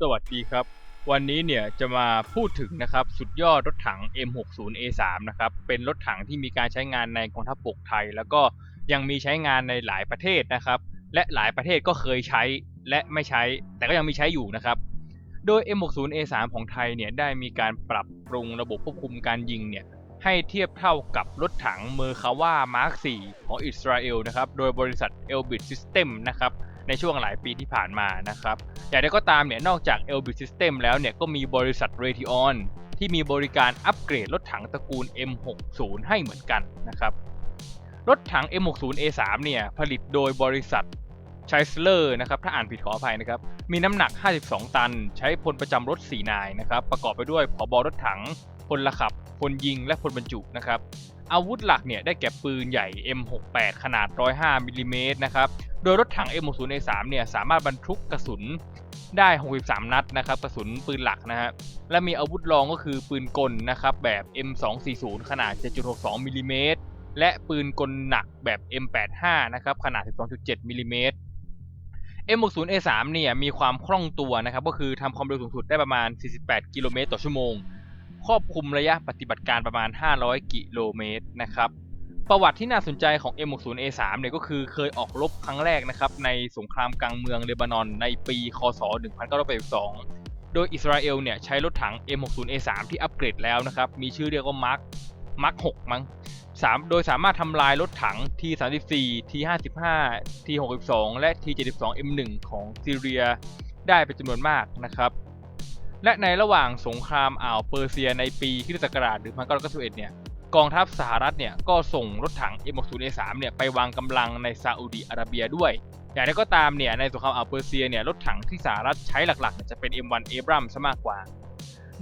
สวัสดีครับ วันนี้เนี่ยจะมาพูดถึงนะครับสุดยอดรถถัง M60A3 นะครับเป็นรถถังที่มีการใช้งานในกองทัพบกไทย แล้วก็ยังมีใช้งานในหลายประเทศนะครับ และหลายประเทศก็เคยใช้และไม่ใช้ แต่ก็ยังมีใช้อยู่นะครับ โดย M60A3 ของไทยเนี่ยได้มีการปรับปรุงระบบควบคุมการยิงเนี่ยให้เทียบเท่ากับรถถังเมอร์คาว่ามาร์ค 4 ของอิสราเอลนะครับ โดยบริษัท Elbit System นะครับ ในช่วงหลายปีที่ผ่านมานะครับ อย่างไรก็ตามเนี่ยนอกจาก Elbit System แล้วเนี่ยก็มีบริษัท Raytheon ที่มีบริการอัปเกรดรถถังตระกูล M60 ให้เหมือนกันนะครับ รถถัง M60A3 เนี่ยผลิตโดยบริษัท c h i s l e r นะครับถ้าอ่านผิดขออภัยนะครับ มีน้ำหนัก 52 ตัน ใช้พลประจำรถ 4 นายนะครับ ประกอบไปด้วยผอบอรถถัง พลขับ พลยิง และพลบรรจุนะครับ อาวุธหลักเนี่ยได้แก่ปืนใหญ่ M68 ขนาด 105มิลลิเมตรนะครับ โดยรถถัง M60A3 เนี่ยสามารถบรรทุกกระสุนได้ 63 นัดนะครับกระสุนปืนหลักนะฮะและมีอาวุธรองก็คือปืนกลนะครับแบบ M240 ขนาด 7.62มิลลิเมตรและปืนกลหนักแบบ M85 นะครับขนาด 12.7มิลลิเมตร M60A3 เนี่ยมีความคล่องตัวนะครับก็คือทำความเร็วสูงสุดได้ประมาณ 48 กิโลเมตรต่อชั่วโมง ครอบคลุมระยะปฏิบัติการประมาณ 500 กิโลเมตรนะครับ ประวัติที่น่าสนใจของ M60A3 เนี่ยก็คือเคยออกรบครั้งแรกนะครับในสงครามกลางเมืองเลบานอนในปี คศ 1982 โดยอิสราเอลเนี่ยใช้รถถัง M60A3 ที่อัปเกรดแล้วนะครับ มีชื่อเรียกว่า Mark Mark 6มั้งสามโดยสามารถทำลายรถถัง T34 T55 T62 และ T72 M1 ของซีเรียได้เป็นจำนวนมากนะครับ และในระหว่างสงครามอ่าวเปอร์เซียในปีคริสตศักราช1991เนี่ย กองทัพสหรัฐเนี่ยก็ส่งรถถัง M60A3 เนี่ยไปวางกำลังในซาอุดีอาระเบียด้วย อย่างไรก็ตามเนี่ยในสงครามอ่าวเปอร์เซียเนี่ยรถถังที่สหรัฐใช้หลักๆ จะเป็น M1 Abrams ซะมากกว่า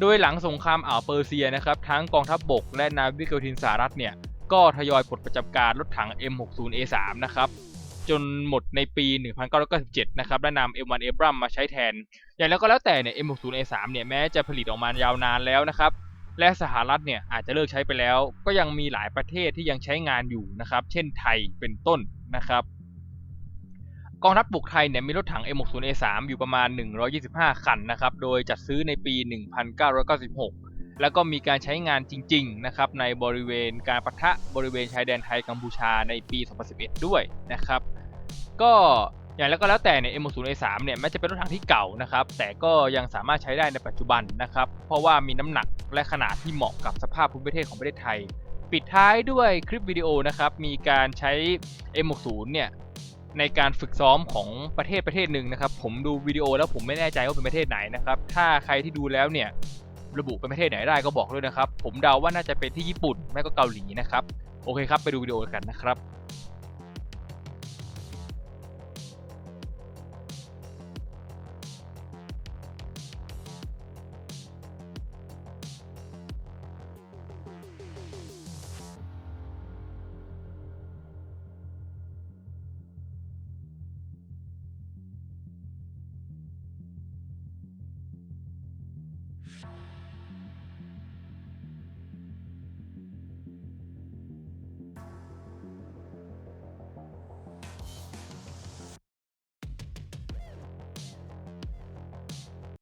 โดยหลังสงครามอ่าวเปอร์เซียนะครับทั้งกองทัพบบกและนาวิกโยธินสหรัฐเนี่ยก็ทยอยปลดประจำการรถถัง M60A3 นะครับจนหมดในปี 1997 นะครับ และนำ M1 Abrams มาใช้แทน อย่างแล้วก็แล้วแต่เนี่ย M60A3 เนี่ย แม้จะผลิตออกมายาวนานแล้วนะครับ และสหรัฐเนี่ยอาจจะเลิกใช้ไปแล้ว ก็ยังมีหลายประเทศที่ยังใช้งานอยู่นะครับ เช่นไทยเป็นต้นนะครับ กองทัพบกไทยเนี่ยมีรถถัง M60A3 อยู่ประมาณ 125 คันนะครับ โดยจัดซื้อในปี 1996 แล้วก็มีการใช้งานจริงๆนะครับในบริเวณการปะทะบริเวณชายแดนไทยกัมพูชาในปี 2011 ด้วยนะครับ ก็ อย่างแล้วก็แล้วแต่เนี่ย M60A3 เนี่ยแม้จะเป็นรถถังที่เก่านะครับ แต่ก็ยังสามารถใช้ได้ในปัจจุบันนะครับ เพราะว่ามีน้ำหนักและขนาดที่เหมาะกับสภาพภูมิประเทศของประเทศไทย ปิดท้ายด้วยคลิปวิดีโอนะครับ มีการใช้ M60 เนี่ยในการฝึกซ้อมของประเทศประเทศหนึ่งนะครับ ผมดูวิดีโอแล้วผมไม่แน่ใจว่าเป็นประเทศไหนนะครับ ถ้าใครที่ดูแล้วเนี่ยระบุเป็นประเทศไหนได้ก็บอกด้วยนะครับ ผมเดาว่าน่าจะเป็นที่ญี่ปุ่นไม่ก็เกาหลีนะครับ โอเคครับ ไปดูวิดีโอกันนะครับ Bye.